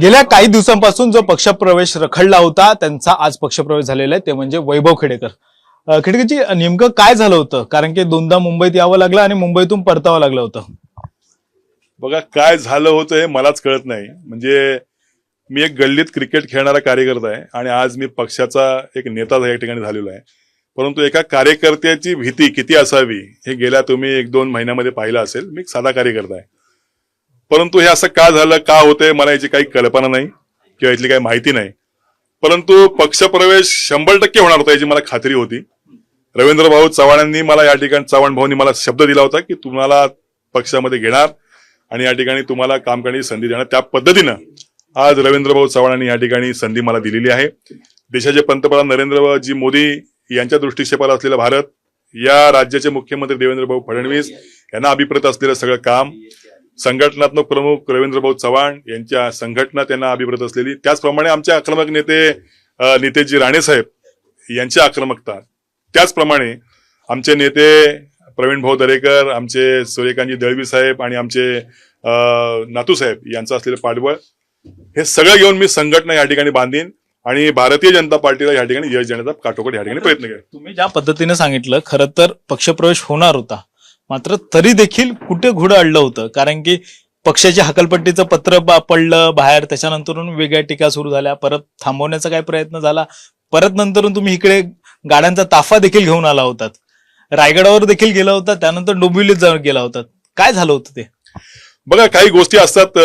गेल्या काही दिवसांपासून जो पक्षप्रवेश रखडला होता त्यांचा आज पक्षप्रवेश झालेला आहे ते म्हणजे वैभव खेडेकर. खेडेकरजी नेमकं काय झालं होतं? कारण की दोनदा मुंबईत यावं लागलं आणि मुंबईतून परतावं लागलं होतं. बघा काय झालं होतं हे मलाच कळत नाही. म्हणजे मी एक गल्लीत क्रिकेट खेळणारा कार्यकर्ता आहे आणि आज मी पक्षाचा एक नेता या ठिकाणी झालेलो आहे. परंतु एका कार्यकर्त्याची भीती किती असावी हे गेल्या तुम्ही एक दोन महिन्यामध्ये पाहिलं असेल. मी एक साधा कार्यकर्ता आहे. परंतु हे असं का झालं का होतंय मला याची काही कल्पना नाही किंवा यातली काही माहिती नाही. परंतु पक्षप्रवेश शंभर टक्के होणार होता याची मला खात्री होती. रवींद्र भाऊ चव्हाणांनी मला या ठिकाणी चव्हाण भाऊनी मला शब्द दिला होता की तुम्हाला पक्षामध्ये घेणार आणि या ठिकाणी तुम्हाला काम करण्याची संधी देणार. त्या पद्धतीनं आज रवींद्र भाऊ चव्हाणांनी या ठिकाणी संधी मला दिलेली आहे. देशाचे पंतप्रधान नरेंद्रजी मोदी यांच्या दृष्टिक्षेपाला असलेला भारत या राज्याचे मुख्यमंत्री देवेंद्र भाऊ फडणवीस यांना अभिप्रेत असलेलं सगळं काम संघटनात्मक प्रमुख रवींद्र भाऊ चव्हाण यांच्या संघटना त्यांना अभिप्रेत असलेली. त्याचप्रमाणे आमचे आक्रमक नेते नितेशजी राणेसाहेब यांची आक्रमकता. त्याचप्रमाणे आमचे नेते प्रवीण भाऊ दरेकर आमचे सूर्यकांतजी दळवी साहेब आणि आमचे नातू साहेब यांचं असलेलं पाठबळ. हे सगळं घेऊन मी संघटना या ठिकाणी बांधीन आणि भारतीय जनता पार्टीला या ठिकाणी यश देण्याचा काटोकाट या ठिकाणी प्रयत्न करेन. तुम्ही ज्या पद्धतीने सांगितलं खरं तर पक्षप्रवेश होणार होता. मात्र तरी देखील कुठे घोडं अडलं होतं? कारण की पक्षाच्या हकलपट्टीचं पत्र पडलं बाहेर त्याच्यानंतरून वेगळ्या टीका सुरू झाल्या. परत थांबवण्याचा काय प्रयत्न झाला. परत नंतरून तुम्ही इकडे गाड्यांचा ताफा देखील घेऊन आला होतात. रायगडावर देखील गेला होता त्यानंतर डोंबिवलीत जाऊन गेला होता. काय झालं होतं ते? बघा काही गोष्टी असतात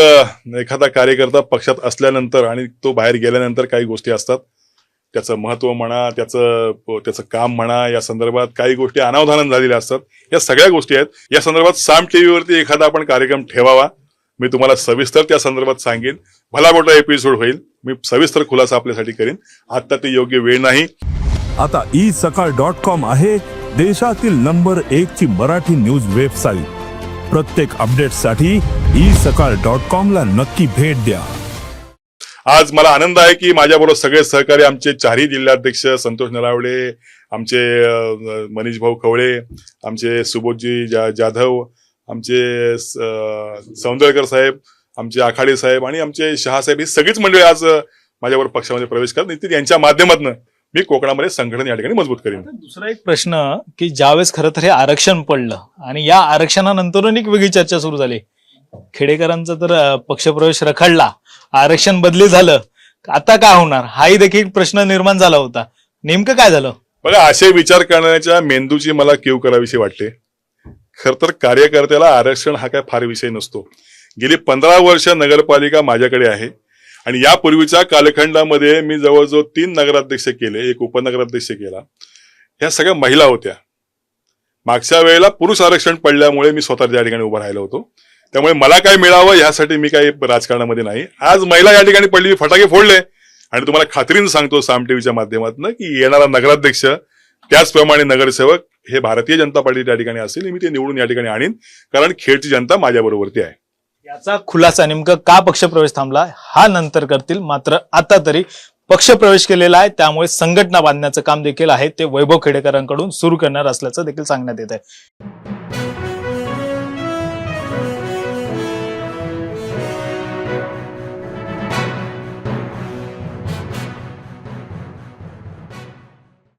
एखादा कार्यकर्ता पक्षात असल्यानंतर आणि तो बाहेर गेल्यानंतर काही गोष्टी असतात. त्याचं महत्त्व म्हणा त्याचं त्याचं काम म्हणा या संदर्भात काही गोष्टी अनावधानाने झालेल्या असतात. या सगळ्या गोष्टी आहेत. या संदर्भात साम टीव्हीवरती एखादा आपण कार्यक्रम ठेवावा. मी तुम्हाला सविस्तर त्या संदर्भात सांगेन. भला मोठा एपिसोड होईल. मी सविस्तर खुलासा आपल्यासाठी करीन. आता ते योग्य वेळ नाही. आता ई सकाळ डॉट कॉम आहे देशातील नंबर एक ची मराठी न्यूज वेबसाईट. प्रत्येक अपडेटसाठी ई सकाळ डॉट कॉम ला नक्की भेट द्या. आज मला आनंद आहे की माझ्याबरोबर सगळे सहकारी आमचे चारही जिल्हाध्यक्ष संतोष नरावडे आमचे मनीष भाऊ खवळे आमचे सुबोधजी जा जाधव आमचे सौंदळकर साहेब आमचे आखाडे साहेब आणि आमचे शहासाहेब ही सगळीच मंडळी आज माझ्यावर माझ्याबरोबर पक्षामध्ये प्रवेश करत निश्चित यांच्या माध्यमातून मी कोकणामध्ये संघटन या ठिकाणी मजबूत करेन. दुसरा एक प्रश्न की ज्यावेळेस खरं तर हे आरक्षण पडलं आणि या आरक्षणानंतरून एक वेगळी चर्चा सुरू झाली. खेडेकरांचा तर पक्षप्रवेश रखडला. आरक्षण बदली झालं आता काय होणार? हाही देखील प्रश्न निर्माण झाला होता. नेमकं काय झालं? बघा असे विचार करण्याच्या मेंदूची मला कीव करावीशी वाटते. खर तर कार्यकर्त्याला आरक्षण हा काय फार विषय नसतो. गेली पंधरा वर्ष नगरपालिका माझ्याकडे आहे आणि यापूर्वीच्या कालखंडामध्ये मी जवळजवळ तीन नगराध्यक्ष केले एक उपनगराध्यक्ष केला. ह्या सगळ्या महिला होत्या. मागच्या वेळेला पुरुष आरक्षण पडल्यामुळे मी स्वतः त्या ठिकाणी उभा राहिलो होतो. त्यामुळे मला काय मिळावं यासाठी मी काही राजकारणामध्ये नाही. आज महिला या ठिकाणी पडली फटाके फोडले. आणि तुम्हाला खात्रीनं सांगतो साम टीव्हीच्या माध्यमातून की येणारा नगराध्यक्ष त्याचप्रमाणे नगरसेवक हे भारतीय जनता पार्टी त्या ठिकाणी असेल मी ते निवडून या ठिकाणी आणीन. कारण खेडची जनता माझ्याबरोबरती आहे. याचा खुलासा नेमकं का पक्षप्रवेश थांबला हा नंतर करतील. मात्र आता तरी पक्षप्रवेश केलेला आहे त्यामुळे संघटना बांधण्याचं काम देखील आहे. ते वैभव खेडेकरांकडून सुरू करणार असल्याचं देखील सांगण्यात येत आहे